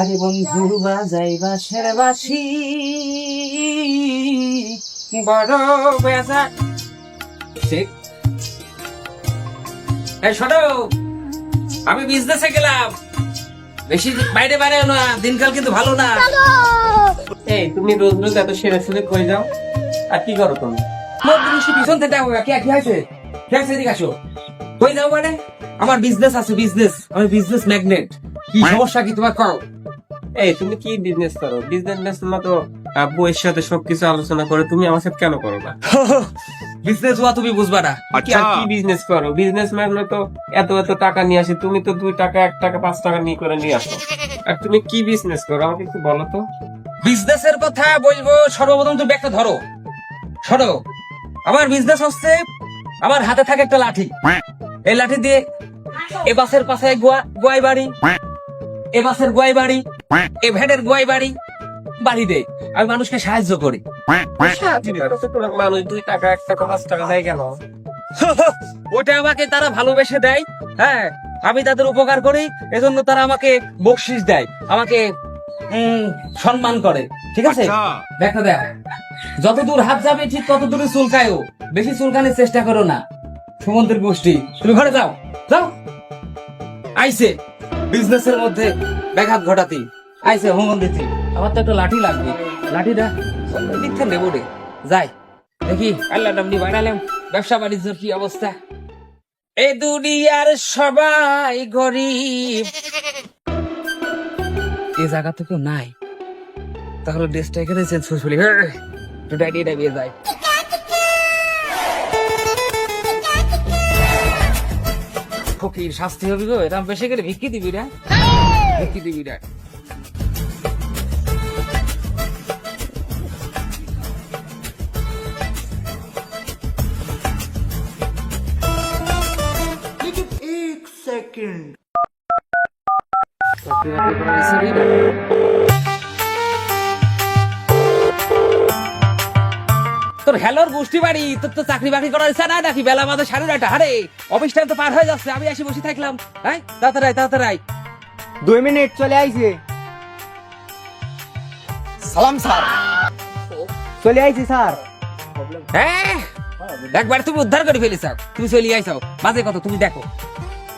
আরে বন্ধু বাজাই বাসের বাসি বড় বেজা। ঠিক। এই শোনো আমি বিজনেসে গেলাম। বেশি বাইরে বাইরে না দিনকাল কিন্তু ভালো না। এই তুমি রোজ রোজ এত সেরে সেরে করে যাও? আর কি করো তুমি? মোর জিনিস পিছন থেকে দেখো কি কি হয়েছে। কি হয়েছে এদিকে আসো। কই যাও মানে? আমার বিজনেস আছে বিজনেস আমি বিজনেস ম্যাগনেট কি সমস্যা কি তোমার করো এই তুমি কি বিজনেস করো? বিজনেস না তো আহ, বউয়ের সাথে সবকিছু আলোচনা করে তুমি আমার সাথে কেন করো না বিজনেস হওয়া তুমি বুঝবা না। কি আর কি বিজনেস করো? বিজনেস ম্যান তো এত এত টাকা নিয়ে আসে তুমি তো দুই টাকা এক টাকা পাঁচ টাকা নিয়ে করে নিয়ে আসো। আর তুমি কি বিজনেস করো? আমাকে একটু বলো তো। বিজনেসের কথা বলব সর্বপ্রথম তুমি একটা ধরো। শোনো আমার বিজনেস হচ্ছে আমার হাতে থাকে একটা লাঠি। এই লাঠি দিয়ে এ বাসের পাশে গোয়া- গোয়াই বাড়ি এ বাসের গোয়াই বাড়ি এ গোয়াই বাড়ি বাড়ি দেয় আমি মানুষকে সাহায্য করি। মানুষ দুই টাকা এক টাকা পাঁচ টাকা দেয় কেন? ওটা আমাকে তারা ভালোবেসে দেয় হ্যাঁ? আমি তাদের উপকার করি এজন্য তারা আমাকে বকশিস দেয় আমাকে সম্মান করে ঠিক আছে? দেখো দেখ যত দূর হাত যাবে ঠিক তত দূরে চুলকায়ও বেশি চুলকানোর চেষ্টা করো না। সুমন্তের গোষ্ঠী তুমি ঘরে যাও যাও। আইসে বিজনেসের মধ্যে ব্যাঘাত ঘটাতি। আইসে হুমন দিচ্ছি আমার তো একটা লাঠি লাগবে। লাঠিটা থেকে নেব রে। যাই। দেখি আল্লাহ নামনি বাড়ালাম। ব্যবসা বাণিজ্যের কি অবস্থা? এ দুনিয়ার সবাই গরিব। এই জায়গা তো কেউ নাই। তাহলে ড্রেসটা এখানে চেঞ্জ করে ফেলি। হ্যাঁ, একটু ডাইডিয়ে ডাইবিয়ে যায় ফকির শাস্তি হবে গো। এরকম বেশি করে ভিক্ষি দিবি রে ভিক্ষি দিবি তোর হেলোর গোষ্ঠী বাড়ি তোর তো চাকরি বাকরি করার ইচ্ছা নাই নাকি? বেলা মাঝে সাড়ে নয়টা। হারে অফিস টাইম তো পার হয়ে যাচ্ছে আমি এসে বসে থাকলাম। হ্যাঁ তাড়াতাড়ি তাড়াতাড়ি দুই মিনিট চলে আইছে। সালাম স্যার। চলে আইছি স্যার। হ্যাঁ একবার তুমি উদ্ধার করে ফেলিস তুমি চলে আইসাও মাঝে কত তুমি দেখো।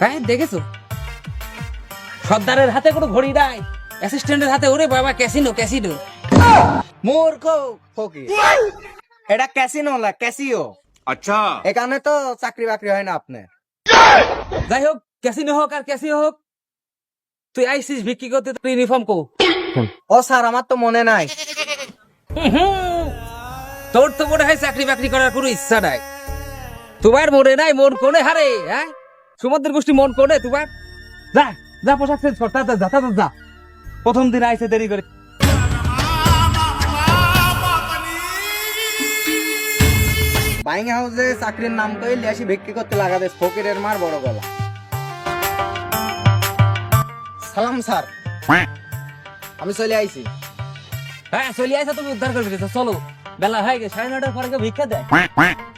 হ্যাঁ দেখেছ? সর্দারের হাতে কোনো ঘড়ি নাই। অ্যাসিস্ট্যান্টের হাতে ওরে বাবা ক্যাসিনো ক্যাসিনো। মূর্খ এটা ক্যাসিনো না ক্যাসিও। আচ্ছা। এখানে তো চাকরি বাকরি হয় না যাই হোক ক্যাসিনো হোক আর ক্যাসিও হোক তুই আইসিস বিক্রি করতে তুই ইউনিফর্ম কো। ও স্যার আমার তো মনে নাই। তোর তো মনে হয় চাকরি বাকরি করার কোনো ইচ্ছা নাই। তোমার মনে নাই মন কোনে হারে হ্যাঁ? সুমন্ত্রের গোষ্ঠী মন কোনে তোমার? যা যা পোশাক চেঞ্জ কর তাড়াতাড়ি যা তাড়াতাড়ি যা। প্রথম দিন আইসে দেরি করে। বাইং হাউসে চাকরির নাম তো লিয়াসি বিক্রি করতে লাগাতে ফকিরের মার বড় গলা। সালাম স্যার। আমি চলে আইছি। হ্যাঁ চলে আইসা তুমি উদ্ধার করে ফেলেছো চলো। বেলা হয়ে গেছে সাড়ে নটার পরে ভিক্ষা দেয়।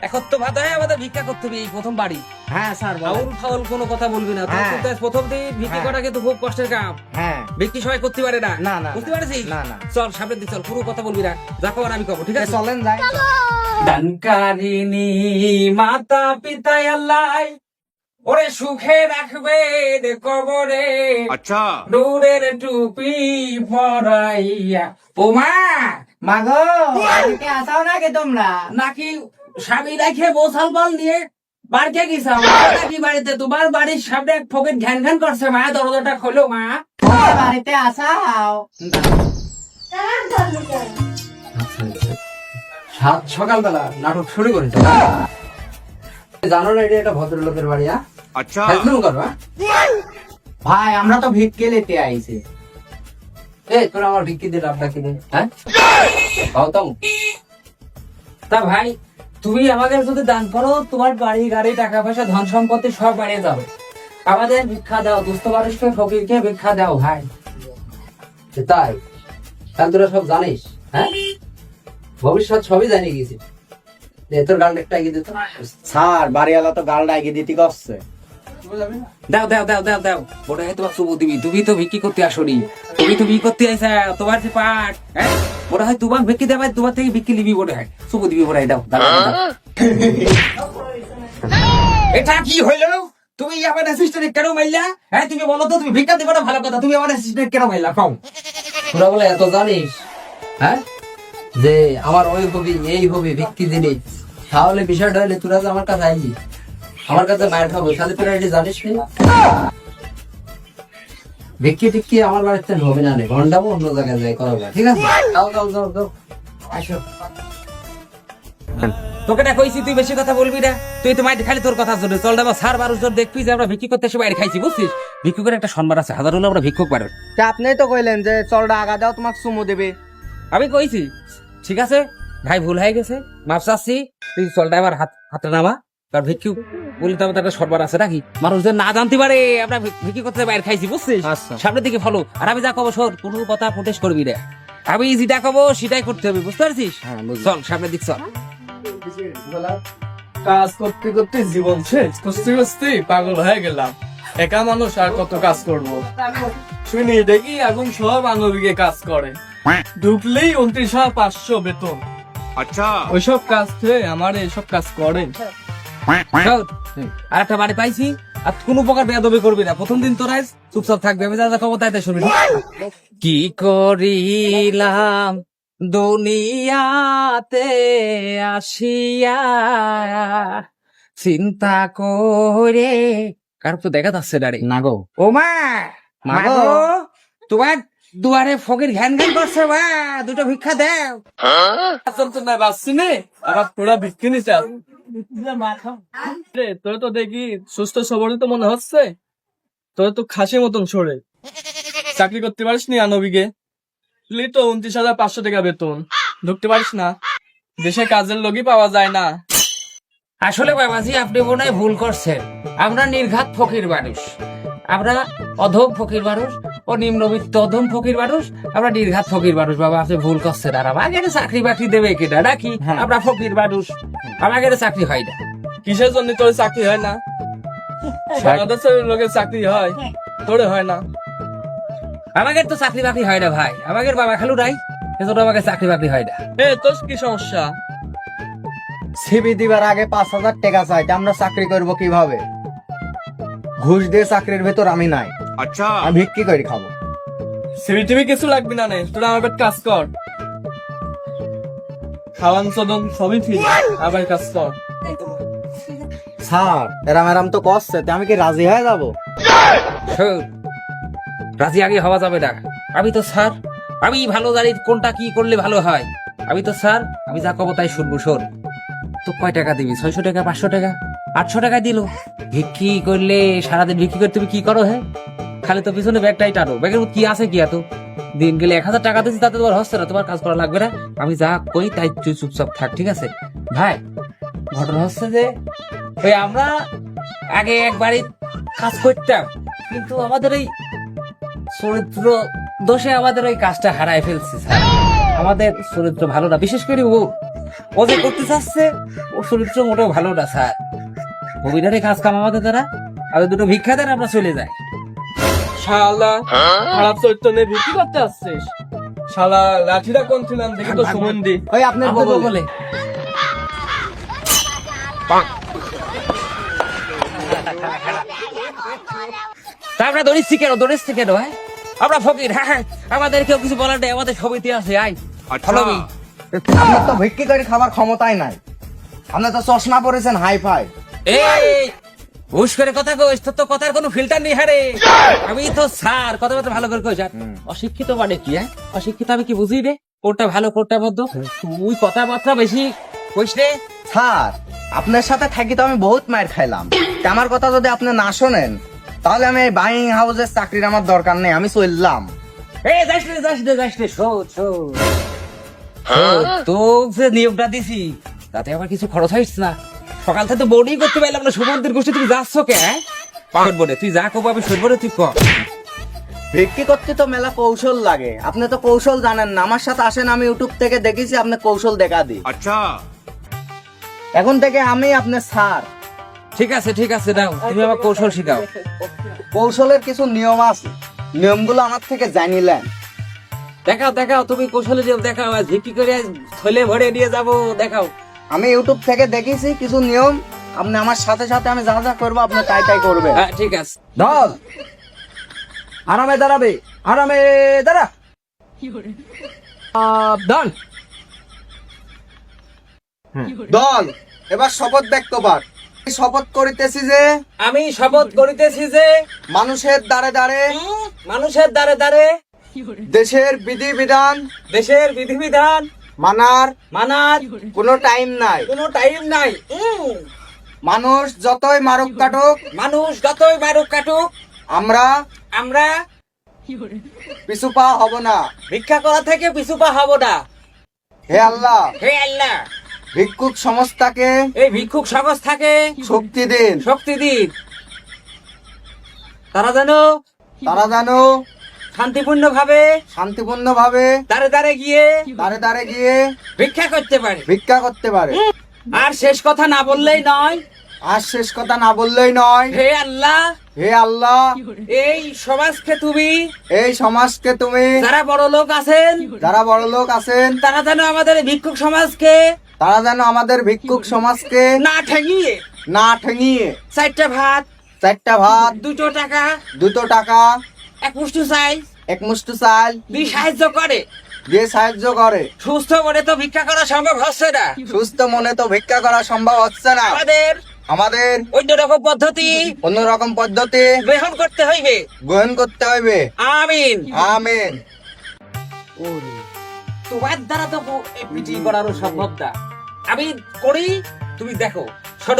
এখন তো ভাত হয় আমাদের ভিক্ষা করতে হবে এই প্রথম বাড়ি। হ্যাঁ স্যার আউল ফাউল কোনো কথা বলবি না। হ্যাঁ। প্রথম দিন ভিক্ষা হ্যাঁ। করা কিন্তু খুব কষ্টের কাম। হ্যাঁ। সবাই করতে পারে না। না না। বুঝতে পারছিস? না না। চল সামনে দিয়ে চল পুরো কথা বলবি না। যা কবার আমি কব ঠিক আছে? চলেন যাই। দানকারিনী মাতা পিতা আল্লাহ ওরে সুখে রাখবে কবরে। আচ্ছা। নূরের টুপি পরাইয়া ওমা! মাগো কে আসাও নাকি তোমরা? নাকি স্বামী রেখে বল নিয়ে বাড়িতে গেছো? নাকি বাড়িতে? তোমার বাড়ির সামনে এক ফকেট ঘ্যান ঘ্যান করছে মা। দরজাটা খোলো মা। বাড়িতে আসাও। সকালবেলা নাটক শুরু করেছে। জানো না এটা একটা ভদ্রলোকের বাড়ি হ্যাঁ? আচ্ছা। ভাই আমরা তো ভিক্ষে লেতে আইছি। এ তোর আমার ভিক্ষি দিয়ে লাভ ডাকি হ্যাঁ? গৌতম তা ভাই তুমি যদি দান করো তোমার বাড়ি গাড়ি টাকা পয়সা ধন সম্পত্তি সব বাড়িয়ে যাবে আমাদের ভিক্ষা দাও দুস্থ মানুষকে ফকিরকে ভিক্ষা দাও ভাই। তাই? তাহলে তোরা সব জানিস হ্যাঁ? ভবিষ্যৎ সবই জানিয়ে গেছি। তোর গাল একটা এগিয়ে দিত স্যার বাড়িওয়ালা তো গালটা এগিয়ে দিতে করছে। দাও দাও দাও দাও দাও। ওটা তোমার দিবি। তুমি তো ভিক্ষি করতে আসনি। তুমি তো বিক্রি করতে আইসা, তোমার যে পাট হ্যাঁ? মনে হয় তোমার বিক্রি দেবে তোমার থেকে বিক্রি লিবি মনে হয়। সুবু দিবি মনে হয়। এটা কি হইল? তুমি আমার অ্যাসিস্ট্যান্ট কেন মাইলা? হ্যাঁ তুমি বলো তো, তুমি ভিক্ষা দেবে না, ভালো কথা, তুমি আমার অ্যাসিস্ট্যান্ট কেন মাইলা? কও। তোরা বলে এত জানিস হ্যাঁ? যে আমার ওই হবি এই হবি ভিত্তি জিনিস তাহলে বিষয়টা হলে তোরা যে আমার কাছে আইলি। আমার কাছে মায়ের খাব, তাহলে তোরা এটা জানিস নি? ভিক্ষি আমার বাড়িতে হবে না অন্য জায়গায় যাই ঠিক আছে? যাও যাও যাও যাও। আসো। তোকে না কইছি তুই বেশি কথা বলবি না। তুই তো মাইট খালি তোর কথা জন্য। চল সার জন দেখবি যে আমরা ভিক্ষি করতে এসে বাইরে খাইছি বুঝছিস? ভিক্ষুকের একটা সম্মান আছে হাজার হলে আমরা ভিক্ষুক পারো তা কইলেন যে চলটা আগা দাও তোমাকে চুমু দেবে। আমি কইছি ঠিক আছে? ভাই ভুল হয়ে গেছে মাপ চাচ্ছি। তুই চলটা এবার হাত হাতে নামা। কারণ ভিক্ষু বলি তো একটা সরবার আছে নাকি? মানুষ যেন না জানতে পারে আমরা ভিক্ষি করতে বাইরে খাইছি বুঝছিস? আচ্ছা। সামনের দিকে ফলো। আর আমি যা কব সর কোনো কথা প্রোটেস করবি না। আমি যেটা কব সেটাই করতে হবে বুঝতে পারছিস? হ্যাঁ, চল সামনের দিক চল। কাজ করতে করতে জীবন শেষ করতে করতে পাগল হয়ে গেলাম। একা মানুষ আর কত কাজ করব? শুনি দেখি এখন সব আঙ্গবিকে কাজ করে। ঢুকলেই উনত্রিশ হাজার পাঁচশো বেতন। আচ্ছা। ওইসব কাজ থেকে আমার এইসব কাজ করে। আর একটা বাড়ি পাইছি আর কোনো প্রকার বেয়াদবি করবি না। প্রথম দিন তোরা চুপচাপ থাকবে আমি যা যা খবর তাই তাই শুনবি। কি করিলাম দুনিয়াতে আসিয়া? চিন্তা করে কার তো দেখা যাচ্ছে ডারে না গো ও মা মা। গো তোমার দুয়ারে ফকির ঘ্যান ঘ্যান করছে মা দুটো ভিক্ষা দেও। আসল তো না। বাঁচছি আবার তোরা নিতে রে তোর তো দেখি সুস্থ সবল তো মনে হচ্ছে। তোর তো খাসি মতন সরে চাকরি করতে পারিস নি আনবিকে? তুই তো উনত্রিশ হাজার পাঁচশো টাকা বেতন। ঢুকতে পারিস না। দেশে কাজের লোকই পাওয়া যায় না। আসলে বাবাজি আপনি মনে হয় ভুল করছেন। আমরা নির্ঘাত ফকির মানুষ। আমরা অধম ফকির মানুষ। ও নিম্নবিত্ত অধম ফকির মানুষ আমরা নির্ঘাত ফকির মানুষ বাবা আপনি ভুল করছেন আর আমাকে চাকরি বাকরি দেবে কিনা নাকি? আমরা ফকির মানুষ আমাকে চাকরি হয় না। কিসের জন্য তোর চাকরি হয় না? বাংলাদেশের লোকের চাকরি হয় তোরে হয় না। আমাকে তো চাকরি বাকরি হয় না ভাই আমাকে বাবা খালু নাই এজন্য আমাকে চাকরি বাকরি হয় না। এ তোর কি সমস্যা? সিবি দিবার আগে পাঁচ হাজার টাকা চাই আমরা চাকরি করব কীভাবে? ঘুষ দিয়ে চাকরির ভেতর আমি নাই। আচ্ছা। আমি ভিক্ষি করে খাব। সিবি টিভি কিছু লাগবে না নে? তোরা আমার কাজ কর। খাওয়ান চদন সবই ঠিক। আবার কাজ কর। স্যার এরাম এরাম তো করছে আমি কি রাজি হয়ে যাব? রাজি আগে হওয়া যাবে না আমি তো স্যার আমি ভালো জানি কোনটা কি করলে ভালো হয়। আমি তো স্যার আমি যা কব তাই শুনব শোন। তো কয় টাকা দিবি? ছয়শো টাকা পাঁচশো টাকা? আটশো টাকা দিল। ভিক্ষি করলে সারাদিন ভিক্ষি করে তুমি কি করো হ্যাঁ? খালি তো পিছনে ব্যাগটাই টানো। ব্যাগের মধ্যে কি আছে কি এত? দিন গেলে এক হাজার টাকা দিচ্ছি তাতে তোমার হচ্ছে না, তোমার কাজ করা লাগবে না। আমি যা কই তাই তুই চুপচাপ থাক, ঠিক আছে? ভাই, ঘটনা হচ্ছে যে, ওই আমরা আগে একবারই কাজ করতাম, কিন্তু আমাদের এই চরিত্র দোষে আমাদের ওই কাজটা হারায় ফেলছে, স্যার। আমাদের চরিত্র ভালো না, বিশেষ করে ও। ও যে করতে চাচ্ছে ও চরিত্র মোটেও ভালো না, স্যার। অভিধানে কাজ কাম আমাদের দ্বারা আর দুটো ভিক্ষা দেন, আমরা চলে যাই। শালা খারাপ চরিত্র নিয়ে বিক্রি করতে আসছিস? শালা লাঠিটা কোন ছিলাম দেখি তো সুমন্দি। ওই আপনার আমাদের বগলে। বলে। আমরা দৌড়িচ্ছি কেন দৌড়িচ্ছি কেন হ্যাঁ? আমরা ফকির হ্যাঁ হ্যাঁ। আমাদের কেউ কিছু বলার নেই আমাদের সমিতি আছে আই ফলো মি আপনার তো ভিক্ষি করে খাবার ক্ষমতাই নাই। আপনার তো চশমা পরেছেন হাই ফাই এই হুশ করে কথা কইস তোর তো কথার কোনো ফিল্টার নেই হারে। আমি তো স্যার কথা বলতে ভালো করে কইস অশিক্ষিত মানে কি হ্যাঁ? অশিক্ষিত আমি কি বুঝি রে? কোনটা ভালো কোনটা মধ্য তুই কথাবার্তা বেশি কইস রে। স্যার আপনার সাথে থাকি তো আমি বহুত মায়ের খাইলাম। আমার কথা যদি আপনি না শোনেন তাহলে আমি এই বাইং হাউসের চাকরির আমার দরকার নেই আমি চললাম। এই যাস রে যাস রে যাস রে শোন শোন তো যে নিয়োগটা দিছি তাতে আবার কিছু খরচ হইস না? সকাল থেকে তো বোর্ডিং করতে পারলাম না সুমন্দির গোষ্ঠী তুমি যাচ্ছ কে? হ্যাঁ শুনব রে তুই যা কব আমি শুনব রে তুই কর ভিক্ষি করতে তো মেলা কৌশল লাগে। আপনি তো কৌশল জানেন না আমার সাথে আসেন আমি ইউটিউব থেকে দেখেছি আপনি কৌশল দেখা দিই আচ্ছা। এখন থেকে আমি আপনার স্যার। ঠিক আছে ঠিক আছে দাও তুমি আমার কৌশল শিখাও। কৌশলের কিছু নিয়ম আছে। নিয়মগুলো আমার থেকে জানিলেন দেখাও দেখাও তুমি কৌশলে যে দেখাও আজ ভিক্কি করে থলে ভরে নিয়ে যাব দেখাও। আমি ইউটিউব থেকে দেখেছি কিছু নিয়ম। আপনি আমার সাথে সাথে আমি যা যা করব আপনি তাই তাই করবে হ্যাঁ ঠিক আছে। দল আরামে দাঁড়াবে। আরামে দাঁড়া। সাবধান দল এবার শপথ দেখতে পার শপথ করিতেছি যে আমি শপথ করিতেছি যে মানুষের দ্বারে দ্বারে মানুষের দ্বারে দ্বারে দেশের বিধি বিধান দেশের বিধিবিধান মানার মানার কোনো টাইম নাই। কোনো টাইম নাই। মানুষ যতই মারক কাটুক মানুষ যতই বারুক কাটুক আমরা আমরা পিছু পা হব না। ভিক্ষা করা থেকে পিছু পা হব না। হে আল্লাহ। হে আল্লাহ। ভিক্ষুক সংস্থাকে এই ভিক্ষুক সংস্থাকে শক্তি দিন। শক্তি দিন। তারা জানো তারা যেন শান্তিপূর্ণ ভাবে শান্তিপূর্ণ ভাবে দাঁড়ে দাঁড়ে গিয়ে দাঁড়ে দাঁড়ে গিয়ে ভিক্ষা করতে পারে। ভিক্ষা করতে পারে। আর শেষ কথা না বললেই নয়। আর শেষ কথা না বললেই নয়। হে আল্লাহ। হে আল্লাহ। এই সমাজকে তুমি এই সমাজকে তুমি যারা বড় লোক আছেন যারা বড় লোক আছেন তারা যেন আমাদের ভিক্ষুক সমাজকে তারা যেন আমাদের ভিক্ষুক সমাজকে না ঠেঙিয়ে না ঠেঙিয়ে চারটা ভাত চারটা ভাত দুটো টাকা দুটো টাকা এক মুষ্টি চাই এক মুষ্টি চাল। দিয়ে সাহায্য করে। দিয়ে সাহায্য করে। সুস্থ করে তো ভিক্ষা করা সম্ভব হচ্ছে না। সুস্থ মনে তো ভিক্ষা করা সম্ভব হচ্ছে না। আমাদের আমাদের অন্য রকম পদ্ধতি অন্যরকম পদ্ধতি গ্রহণ করতে হইবে। গ্রহণ করতে হইবে। আমিন। আমিন। তোমার দ্বারা তো এই পিটি করারও সম্ভব না। আমি করি তুমি দেখো। ছোট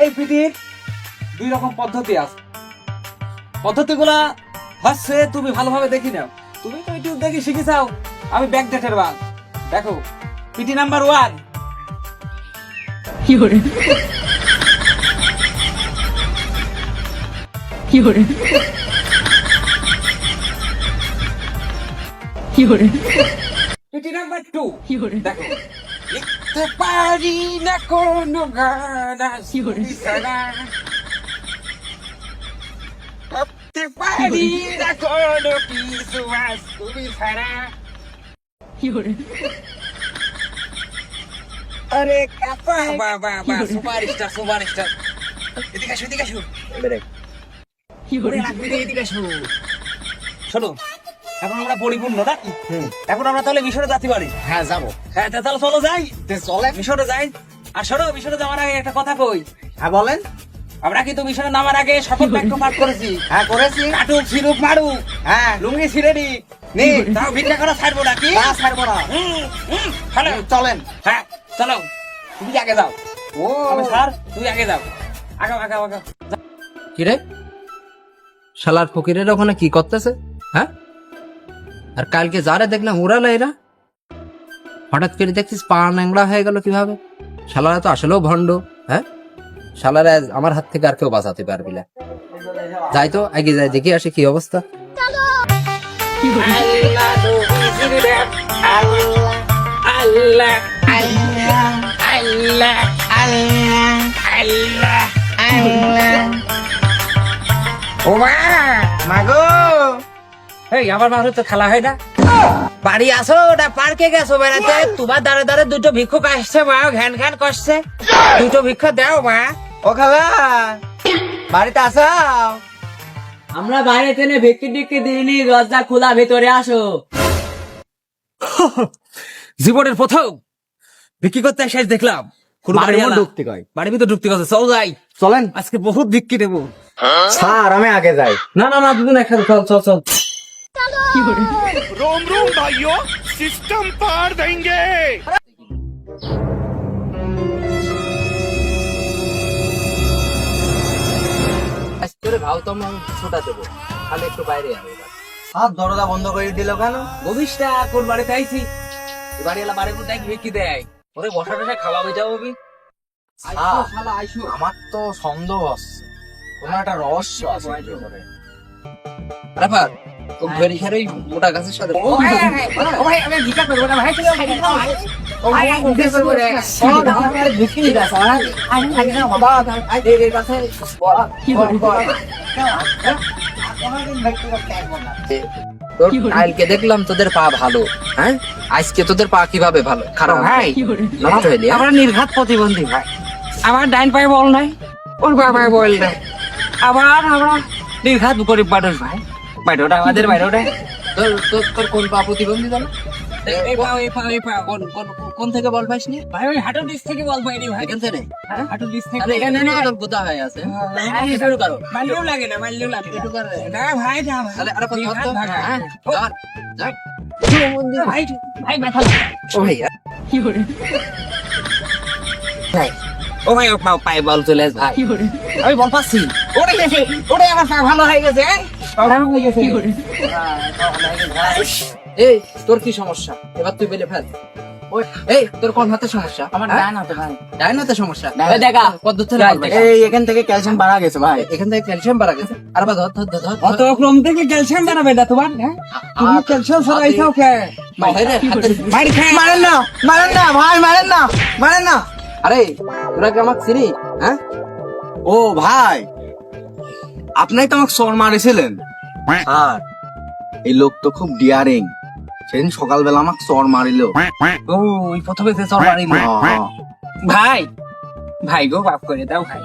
এই পিটির দুই রকম পদ্ধতি আছে। পদ্ধতিগুলা হচ্ছে তুমি ভালোভাবে দেখি নাও। তুমি তো ইউটিউব দেখি শিখে চাও আমি ব্যাক ডেটের বাদ দেখো P T number one. P T number two. দেখো লিখতে পারি না কোনো গান। আসি ছাড়া। ভাবতে পারি না কোনো আরে শোনো এখন আমরা পরিপূর্ণ নাকি এখন আমরা তাহলে মিশরে যাচ্ছি বাড়ি হ্যাঁ যাব হ্যাঁ তাহলে চলো যাই চলে মিশরে যাই আর শোনো মিশরে যাওয়ার আগে একটা কথা কই হ্যাঁ বলেন আমরা কিন্তু মিশরে নামার আগে শপথ বাক্য পাঠ করেছি। হ্যাঁ করেছি। কাটুক সিরুক মারুক। হ্যাঁ। লুঙ্গি ছিঁড়ে নি। নি। তাও ভিক্ষা করা ছাড়বো নাকি না ছাড়বো না। হুম, চলেন। হ্যাঁ চলো। তুমি আগে যাও। ও। আমি স্যার তুই আগে যাও। আগাও আগাও আগাও। কিরে? শালার ফকিরের ওখানে কি করতেছে? হ্যাঁ? আর কালকে যারে দেখলাম উড়ালো এরা। হঠাৎ করে দেখছিস পা ন্যাংড়া হয়ে গেল কীভাবে? শালারা তো আসলেও ভণ্ড হ্যাঁ? শালারা আমার হাত থেকে আর কেউ বাঁচাতে পারবি না। যাই তো আগে যাই দেখি আসে কি অবস্থা। ও মা মাগো। এই আমার মানুষ তো খেলা হয় না। বাড়ি আসো না পার্কে গেছো বেড়াতে। তোমার দাঁড়ে দাঁড়ে দুটো ভিক্ষুক আসছে মা ঘ্যান ঘ্যান করছে। দুটো ভিক্ষা দাও মা। ও খালা বাড়িতে আসাও আমরা বাইরে টেনে ভিক্ষি টিক্কি দিইনি দরজা খোলা ভেতরে আসো। জীবনের প্রথম ভিক্ষি করতে শেষ দেখলাম ঢুকতে কয়? বাড়ির ভিতরে ঢুকতে গেছে চল যাই। চলেন। আজকে বহুত দেবো স্যার আমি আগে যাই। না না না দুদিন একসাথে চল চল চল। আজ করে ভাও তো ছোটা দেবো খালি একটু বাইরে যাবে স্যার দরজা বন্ধ করে দিল কেন বলিস না কোন বাড়িতে আইছি এই বাড়িওয়ালা বাড়ির মধ্যে এক ভিক্ষি দেয় ওরে বসা টসা খাওয়া হয়ে যাব আমি আমার তো সন্দেহ আছে কোন একটা রহস্য আছে। ও মোটা গাছের সাথে ও ভাই, আমি ভিক্ষা করব না ভাই চলো, কালকে দেখলাম তোদের পা ভালো হ্যাঁ? আজকে তোদের পা কীভাবে ভালো? খারাপ ভাই হ্যাঁ? আমরা নির্ঘাত প্রতিবন্ধী ভাই। আমার ডাইন পায়ে বল নাই ওর বাবায় বল নাই। আবার আমরা নির্ঘাত গরিব মানুষ ভাই। বাইরেটা আমাদের বাইরেটা তোর তোর তোর কোন পা প্রতিবন্ধী জানো? এই পাও এই পাও এই পাও কোন কোন কোন থেকে বল পাইসনি ভাই ওই হাঁটুর দিক থেকে বল পাইনি ভাই। এখান থেকে হ্যাঁ, দিক থেকে আরে এখানে না তোর গোদা হয়ে আছে। শুরু করো মারলেও লাগে না মারলেও লাগে একটু করে। না ভাই না ভাই। আরে ধর তো হ্যাঁ ধর ধর ভাই ভাই ব্যথা লাগে। ও ভাই ভাই ও ভাই ও পায়ে বল চলে আসে ভাই আমি বল পাচ্ছি। ওরে ওরে আমার ভালো হয়ে গেছে হ্যাঁ? ভালো হয়ে গেছে এই তোর কি সমস্যা? এবার তুই বেলে ফেল। এই তোর কোন হাতে সমস্যা? আমার হ্যাঁ? ডান হাতে ভাই। ডাইন হাতে সমস্যা? দেখা পদ্ধতি এই এখান থেকে ক্যালসিয়াম বাড়া গেছে ভাই। এখান থেকে ক্যালসিয়াম বাড়া গেছে। আর বা ধর ধর ধর অত ক্রম থেকে ক্যালসিয়াম বানাবে না তোমার হ্যাঁ? তুমি ক্যালসিয়াম সরাইছাও কে মারেন না মারেন না ভাই মারেন না মারেন না। আরে তোরা কি আমাকে চিনি? হ্যাঁ? ও ভাই। আপনি তো আমাকে সর মারেছিলেন আর এই লোক তো খুব ডিয়ারিং সেদিন সকালবেলা আমাকে সর মারিল। ও ওই প্রথমে যে চল মারি হ্যাঁ। ভাই ভাই গো বাপ করে দাও ভাই।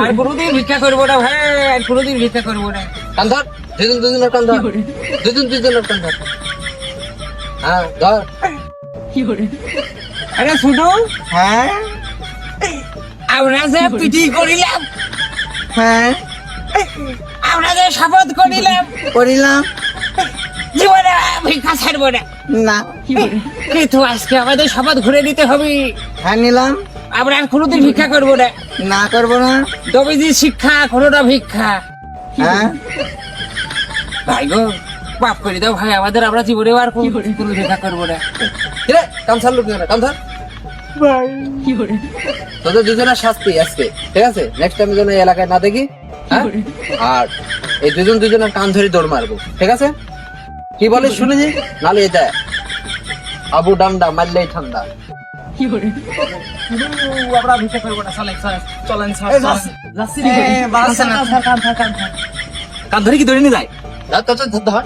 আর কোনোদিন ভিক্ষা করব না ভাই আর কোনোদিন ভিক্ষা করব না। কান ধর দুজন দুজনের কান ধর। দুজন দুজনের কান ধর। হ্যাঁ ধর। আরে শুনো। হ্যাঁ। আমরা যে পিটি করিলাম। হ্যাঁ। যে শপথ করিলাম। করিলাম। জীবনে ভিক্ষা ছাড়বো না। না। কিন্তু আজকে আমাদের শপথ ঘুরে দিতে হবে। হ্যাঁ নিলাম। আমরা আর কোনোদিন ভিক্ষা করব না। না করব না। তবে যে শিক্ষা কোনোটা ভিক্ষা। হ্যাঁ? ভাই গো বাপ করে দাও ভাই আমাদের আমরা জীবনে আর কোনো কোনো ভিক্ষা করব না। কিরে কান ছাড়লো কি কান তোদের দুজনের শাস্তি আজকে ঠিক আছে? নেক্সট টাইম যেন এলাকায় না দেখি? আর এই দুজন দুজনের কান ধরে দৌড় মারবো ঠিক আছে? কি বলিস শুনে যে নালে এটা আবু ডান্ডা মারলেই ঠান্ডা। কান ধরে কি ধরে নিয়ে যায়? ধর।